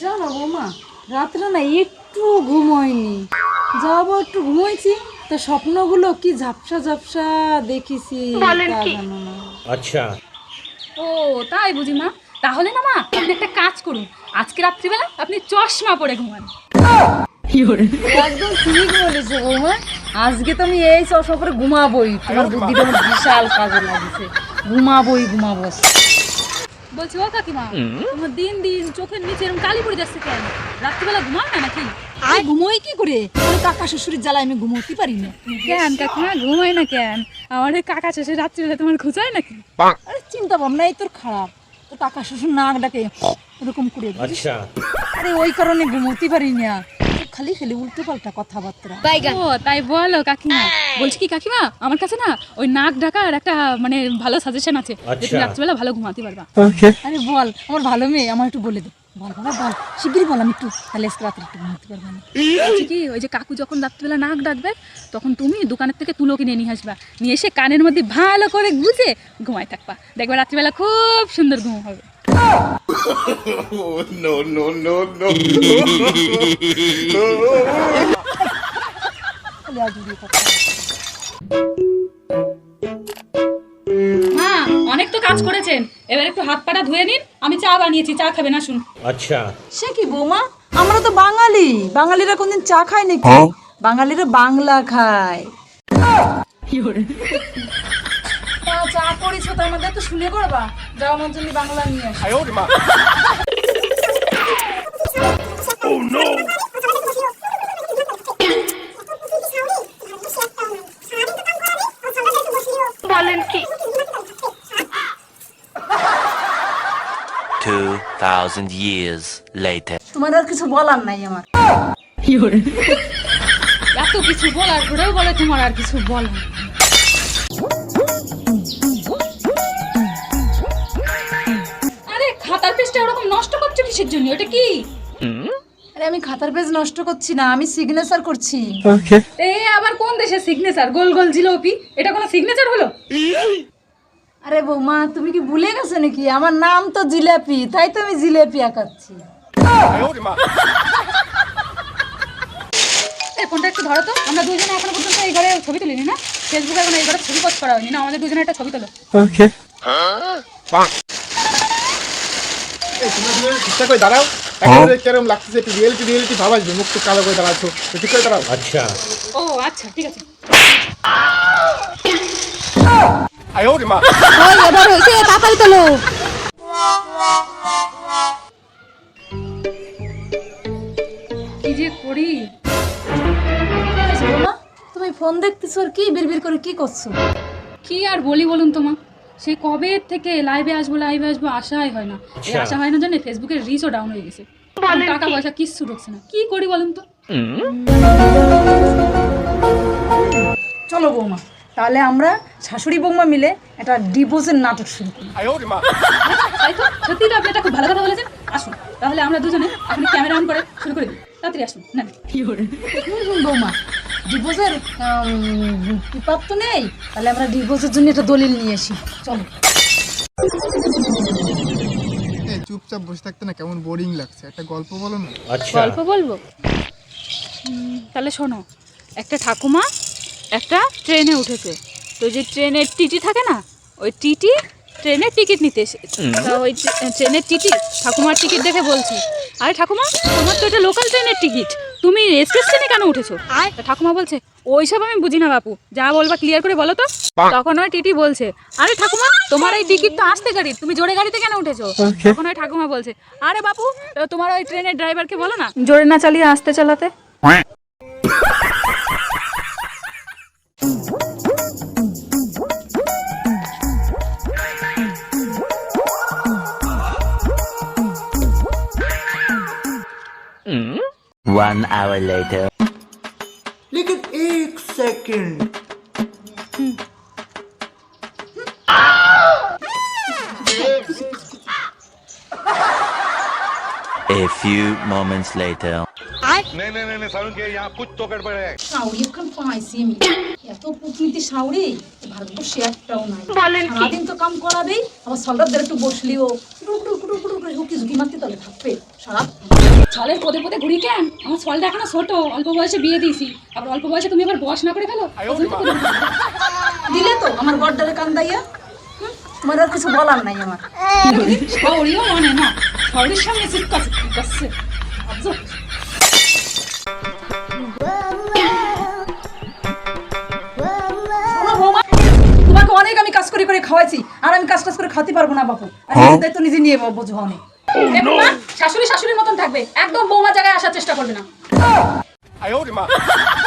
জানো বৌমা রাত্রে না একটু ঘুমোয়নি যাব একটু ঘুমোয়ছি তা স্বপ্নগুলো কি ঝাপসা ঝাপসা দেখেছি আচ্ছা। ও তাই বুঝি মা। তাহলে না মা আপনি একটা কাজ করুন। আজকে রাত্রিবেলা আপনি চশমা পরে ঘুমান। একদম ঠিক বলেছে বৌমা আজকে তো আমি এই চশমা পরে ঘুমাবোই। তোমার বুদ্ধিটা বিশাল কাজে লাগছে। ঘুমাবোই ঘুমাবো বলছি ও কাকিমা তোমার দিন দিন চোখের নিচে এরকম কালি পড়ে যাচ্ছে কেন? রাত্রিবেলা ঘুমাও না নাকি? আর ঘুমোই কি করে? ওই কাকা শ্বশুরের জ্বালা আমি ঘুমোতে পারি না। কেন কাকিমা? ঘুমাই না কেন? আমার ওই কাকা শ্বশুর রাত্রিবেলা তোমার খুঁজায় নাকি? আরে চিন্তা ভাবনা এই তোর খারাপ। তোর কাকা শ্বশুর নাক ডাকে এরকম করে। আচ্ছা। আরে ওই কারণে ঘুমোতে পারি না। খালি খালি উল্টো পাল্টা কথাবার্তা ও তাই বলো কাকিমা। বলছি কি কাকিমা আমার কাছে না ওই নাক ডাকার একটা মানে ভালো সাজেশন আছে। তুমি আচ্ছা। রাত্রিবেলা ভালো ঘুমাতে পারবা। আরে বল আমার ভালো মেয়ে আমার একটু বলে দে। বল বাবা বল শিগগিরই বল আমি একটু তাহলে আজকে রাত্রে একটু ঘুমাতে পারব না বলছি কি ওই যে কাকু যখন রাত্রিবেলা নাক ডাকবে তখন তুমি দোকানের থেকে তুলো কিনে নিয়ে আসবা। নিয়ে এসে কানের মধ্যে ভালো করে গুজে ঘুমায় থাকবা। দেখবা রাত্রিবেলা খুব সুন্দর ঘুম হবে। no, no, no, no. মা অনেক তো কাজ করেছেন। এবার একটু হাত পাটা ধুয়ে নিন আমি চা বানিয়েছি চা খাবে না আসুন। আচ্ছা। সে কি বৌমা? আমরা তো বাঙালি। বাঙালিরা কোনদিন চা খায় নাকি? হ্যাঁ। বাঙালিরা বাংলা খায়। তা চা করেছ তার মধ্যে তো শুনে করবা। যাও আমার জন্য বাংলা নিয়ে আসো। Two thousand years later. তোমার আর কিছু বলার নাই আমার। এত কিছু বলার পরেও বলে তোমার আর কিছু বল কিসের জন্য ওটা কি? আরে আমি খাতার পেজ নষ্ট করছি না আমি সিগনেচার করছি। ওকে এ আবার কোন দেশের সিগনেচার গোল গোল জিলোপি এটা কোনো সিগনেচার হলো? আরে বৌমা তুমি কি ভুলে গেছো নাকি? আমার নাম তো জিলাপি তাই তো আমি জিলাপি আঁকাচ্ছি। এই ফোনটা একটু ধরো তো। আমরা দুজনে এখনও পর্যন্ত এই ঘরে ছবি তুলিনি না? ফেসবুকে এখন এই ঘরে ছবি পোস্ট করা হয়নি না? আমাদের দুজনে একটা ছবি তোলো। এই দুজনে হ্যাঁ। আচ্ছা। আচ্ছা, তুমি ফোন দেখতেছো আর কি বের করে কি করছ? কি আর বলি বলুন তোমা সে কবে থেকে লাইভে আসব লাইভে আসব আশাই হয় না। এই আচ্ছা। আশা হয় না জানে ফেসবুকের রিচও ডাউন হয়ে গেছে। টাকা পয়সা কিচ্ছু ঢুকছে না। কি করি বলুন তো? চলো বৌমা তাহলে আমরা শাশুড়ি বৌমা মিলে একটা ডিভোর্সের নাটক শুরু করি। তাই তো? সত্যি তো আপনি একটা খুব ভালো কথা বলেছেন। আসুন তাহলে আমরা দুজনে আপনি ক্যামেরা অন করে শুরু করে দিই। তাড়াতাড়ি আসুন না বৌমা ডিভোর্সের পিপাপ তো নেই। তাহলে আমরা ডিভোর্সের জন্য একটা দলিল নিয়ে আসি। চলো। চুপচাপ বসে থাকতে না কেমন বোরিং লাগছে? একটা গল্প বলো না। আচ্ছা। গল্প বলব? তাহলে শোনো। একটা ঠাকুমা একটা ট্রেনে উঠেছে। তো যে ট্রেনের টিটি থাকে না ওই টিটি ট্রেনের টিকিট নিতে এসেছে ওই ট্রেনের টিটি ঠাকুমার টিকিট দেখে বলছে। আরে ঠাকুমা তোমার তো এটা লোকাল ট্রেনের টিকিট। তুমি ট্রেনে কেন উঠেছো? আয়। ঠাকুমা বলছে ওইসব আমি বুঝি না বাপু। যা বলবা ক্লিয়ার করে বলো তো? তখন ওই টিটি বলছে আরে ঠাকুমা তোমার এই টিকিট তো আসতে গাড়ি তুমি জোরে গাড়িতে কেন উঠেছো? তখন ওই ঠাকুমা বলছে আরে বাপু তোমার ওই ট্রেনের ড্রাইভারকে বলো না? জোরে না চালিয়ে আসতে চালাতে। One hour later. लेकिन एक second A few moments later. না ওই এখন পাইছি আমি এত কূটনীতি সাউরি ভারতবর্ষে একটাও নাই সারাদিন তো কাম করাবেই আমার সলদারদের একটু বসলিও টুক টুক টুক টুক করে ঝুঁকি মারতে তলে থাকবে। সারা ছলের পদে পদে ঘুরি কেন? আমার ছলটা এখনও ছোট অল্প বয়সে বিয়ে দিয়েছি। আবার অল্প বয়সে তুমি আবার বয়স না করে ফেলো? দিলে তো আমার কান্দাইয়া। হুম, তোমার আর কিছু বলার নাই আমার। মনে না সঙ্গে চিৎকা করছে। তোমাকে অনেক আমি কাজ করে করে খাওয়াইছি আর আমি কাজ টাজ করে খাওয়াতে পারব না বাপু। আর নিজের দায়িত্ব নিজে নিয়ে বোঝো অনেক। মা, শাশুড়ি শাশুড়ির মতন থাকবে। একদম বৌমা জায়গায় আসার চেষ্টা করবে না।